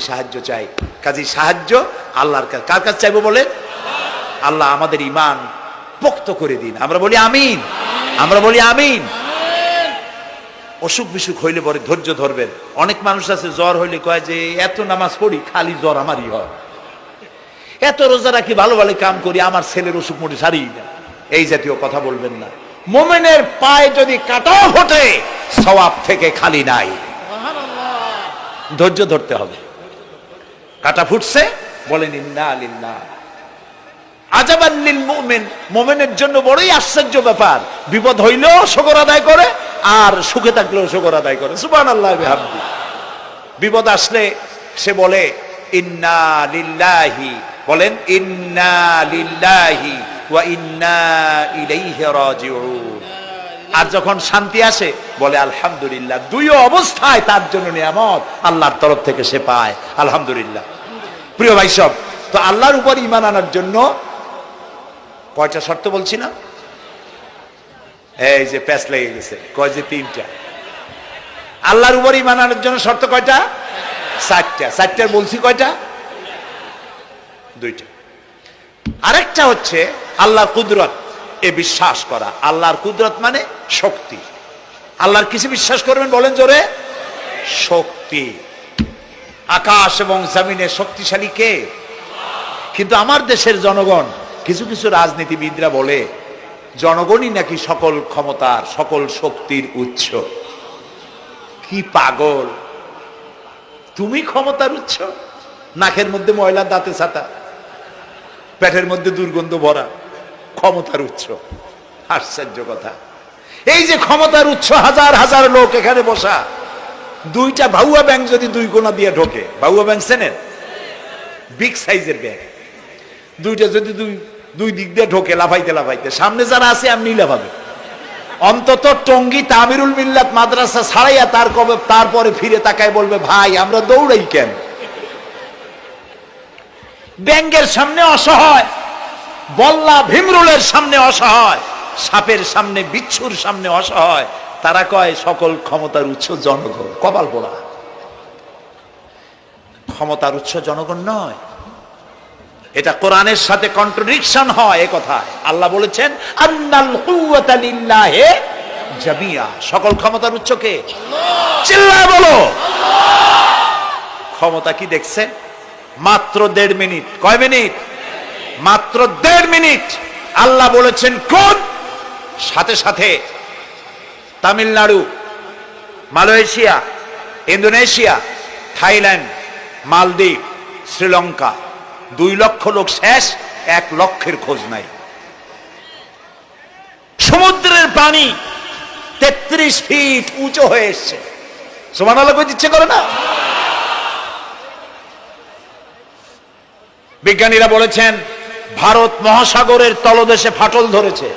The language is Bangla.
সাহায্য চাই। কাজে সাহায্য আল্লাহর কাছে কার কাছে চাইব বলে আল্লাহ আমাদের ইমান পোক্ত করে দিন। আমরা বলি আমিন। আমরা বলি আমিন। অসুখ বিসুখ হইলে পরে ধৈর্য ধরবেন। অনেক মানুষ আছে, জ্বর হইলে কয় যে, এত নামাজ পড়ি, খালি জ্বর আমারই হয়। এত রোজা রাখি, ভালো ভালো কাম করি, আমার ছেলের অসুখ মোটে সারি না এই জাতীয় কথা বলবেন না। মোমেনের পায়ে যদি কাটাও ঘটে সওয়াব থেকে খালি নাই। ধৈর্য ধরতে হবে। কাটা ফুটছে। বলেন ইন্না আলিল্লাহ আজাবাল্লিল মুমিন, মুমিনের জন্য বড়ই আশ্চর্য ব্যাপার। বিপদ হইলেও শকর আদায় করে, আর সুখে থাকলেও শকর আদায় করে। সুবহানাল্লাহ, বিহামদি। বিপদ আসলে সে বলে, ইন্না বলেন, ইন্না ওয়া ইন্না আর যখন শান্তি আসে, বলে, আলহামদুলিল্লাহ। দুই অবস্থায় তার জন্য নিয়ামত আল্লাহর তরফ থেকে সে পায়। আলহামদুলিল্লাহ। প্রিয় ভাই সব, তো আল্লাহর উপর ইমান আনার জন্য কয়টা শর্ত বলছি না? এই যে প্যাচ লেগে গেছে, কয় যে তিনটা? আল্লাহর উপর ইমান আনার জন্য শর্ত কয়টা? চারটা। চারটার বলছি কয়টা? দুইটা। আরেকটা হচ্ছে আল্লাহর কুদরত, এ বিশ্বাস করা। আল্লাহর কুদরত মানে শক্তি। আল্লাহর কিছু বিশ্বাস করবেন বলেন জোরে? শক্তি। আকাশ এবং জমিনে শক্তিশালী কে? কিন্তু আমার দেশের জনগণ, কিছু কিছু রাজনীতিবিদরা বলে, জনগণই নাকি সকল ক্ষমতার, সকল শক্তির উৎস। কি পাগল? তুমি ক্ষমতার উৎস? নাকের মধ্যে ময়লা দাঁতে ছাতা, পেটের মধ্যে দুর্গন্ধ ভরা, ক্ষমতার উৎস। আশ্চর্য কথা। এই যে ক্ষমতার উৎস, হাজার হাজার লোক এখানে বসা। দুইটা ভাউয়া ব্যাংক যদি দুই কোনা দিয়ে ঢোকে ভাউয়া ব্যাংক চেনেন বিগ সাইজের ব্যাংক দুইটা যদি দুই দুই দিক দিয়ে ঢোকে, লাফাইতে লাফাইতে, সামনে যারা আছে এমনি লাফাবে। অন্তত টঙ্গি তামিরুল মিল্লাত মাদ্রাসা ছাড়াইয়া তার কবে, তারপরে ফিরে তাকায় বলবে, ভাই, আমরা দৌড়াই কেন? ব্যাংকের সামনে অসহায়, বল্লা ভীমরুলের সামনে অসহায়, সাপের সামনে, বিচ্ছুর সামনে অসহায় তারা কয়, সকল ক্ষমতার উৎস জনগণ। কপাল পোড়া। ক্ষমতার উৎস জনগণ নয়। এটা কোরআনের সাথে কন্ট্রোডিকশন হয় এ কথায়। আল্লাহ বলেছেন জামিয়া সকল ক্ষমতার উৎস কে? চিল্লায় বলো। ক্ষমতা কি দেখছে? মাত্র দেড় মিনিট। কয় মিনিট? মাত্র দেড় মিনিট। আল্লাহ বলেছেন, কোন? সাথে সাথে তামিলনাড়ু, মালয়েশিয়া, ইন্দোনেশিয়া, থাইল্যান্ড, মালদ্বীপ, শ্রীলঙ্কা। দুই লক্ষ লোক শেষ, এক লক্ষের খোঁজ নাই। সমুদ্রের পানি তেত্রিশ ফিট উঁচু হয়ে এসছে। সমান আলো ইচ্ছে করে না? বিজ্ঞানীরা বলেছেন, ভারত মহাসাগরের তলদেশে ফাটল ধরেছে।